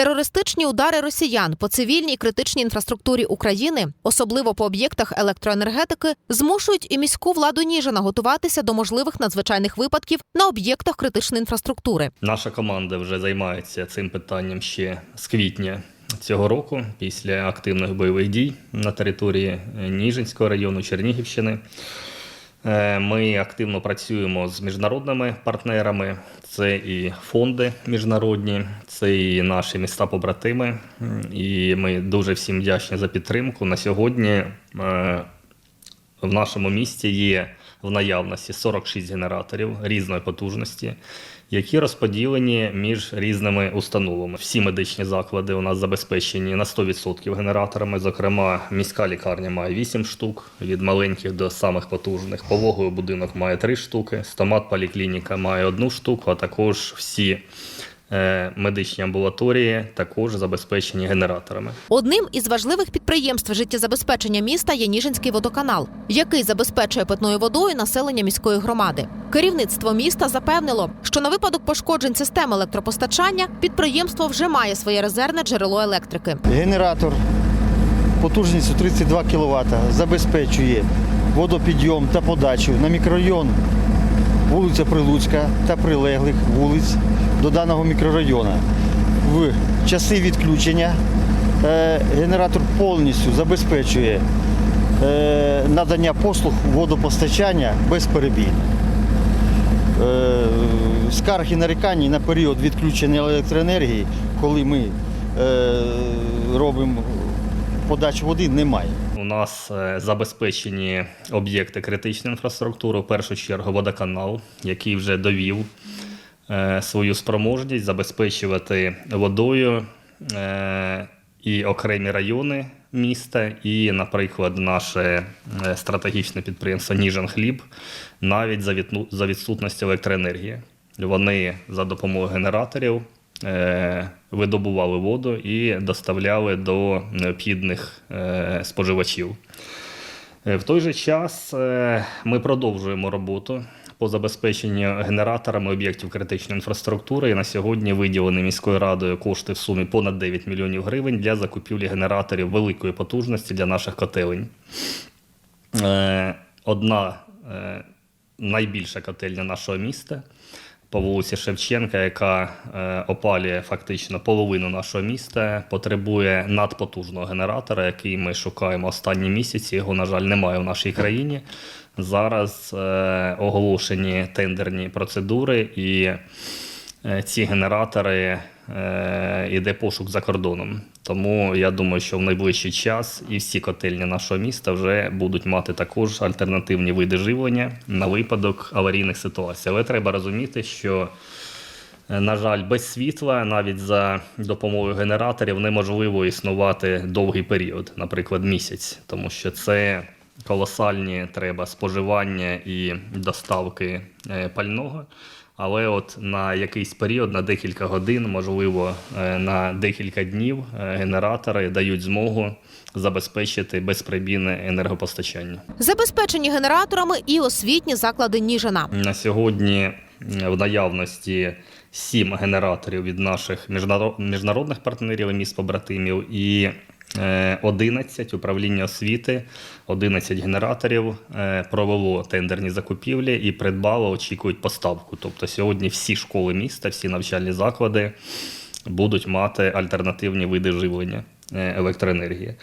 Терористичні удари росіян по цивільній критичній інфраструктурі України, особливо по об'єктах електроенергетики, змушують і міську владу Ніжина готуватися до можливих надзвичайних випадків на об'єктах критичної інфраструктури. Наша команда вже займається цим питанням ще з квітня цього року, після активних бойових дій на території е, Ніжинського району Чернігівщини. Е, Ми активно працюємо з міжнародними партнерами. Це і фонди міжнародні, це і наші міста-побратими. І ми дуже всім вдячні за підтримку. На сьогодні е, в нашому місті є в наявності 46 генераторів різної потужності, які розподілені між різними установами. Всі медичні заклади у нас забезпечені на 100% генераторами. Зокрема, міська лікарня має 8 штук від маленьких до самих потужних. Пологовий будинок має 3 штуки, стомат поліклініка має одну штуку, а також всі медичні амбулаторії також забезпечені генераторами. Одним із важливих підприємств життєзабезпечення міста є Ніжинський водоканал, який забезпечує питною водою населення міської громади. Керівництво міста запевнило, що на випадок пошкоджень системи електропостачання підприємство вже має своє резервне джерело електрики. Генератор потужністю 32 кВт забезпечує водопідйом та подачу на мікрорайон вулиця Прилуцька та прилеглих вулиць до даного мікрорайону. В часи відключення е, генератор повністю забезпечує е, надання послуг водопостачання безперебійно. Е, скарг і нарікань на період відключення електроенергії, коли ми робимо подачу води, немає. Нас е, забезпечені об'єкти критичної інфраструктури, в першу чергу водоканал, який вже довів е, свою спроможність забезпечувати водою е, і окремі райони міста, і, наприклад, наше стратегічне підприємство Ніжин Хліб навіть за відсутності електроенергії. Вони за допомогою генераторів видобували воду і доставляли до необхідних е, споживачів. Е, В той же час е, ми продовжуємо роботу по забезпеченню генераторами об'єктів критичної інфраструктури. І на сьогодні виділені міською радою кошти в сумі понад 9 мільйонів гривень для закупівлі генераторів великої потужності для наших котелень. Е, Одна е, найбільша котельня нашого міста по вулиці Шевченка, яка е, опалює фактично половину нашого міста, потребує надпотужного генератора, який ми шукаємо останні місяці. Його, на жаль, немає в нашій країні. Зараз е, оголошені тендерні процедури, і ці генератори е, іде пошук за кордоном. Тому я думаю, що в найближчий час і всі котельні нашого міста вже будуть мати також альтернативні види живлення на випадок аварійних ситуацій. Але треба розуміти, що Е, На жаль, без світла, навіть за допомогою генераторів, неможливо існувати довгий період, наприклад, місяць, тому що це колосальні треба споживання і доставки е, пального. Але от на якийсь період, на декілька годин, можливо, е, на декілька днів е, генератори дають змогу забезпечити безприбійне енергопостачання. Забезпечені генераторами і освітні заклади Ніжина. На сьогодні в наявності сім генераторів від наших міжнаро- міжнародних партнерів і міст побратимів і 11 управління освіти, 11 генераторів е, провело тендерні закупівлі і придбало, очікують поставку. Тобто сьогодні всі школи міста, всі навчальні заклади будуть мати альтернативні види живлення е, електроенергії.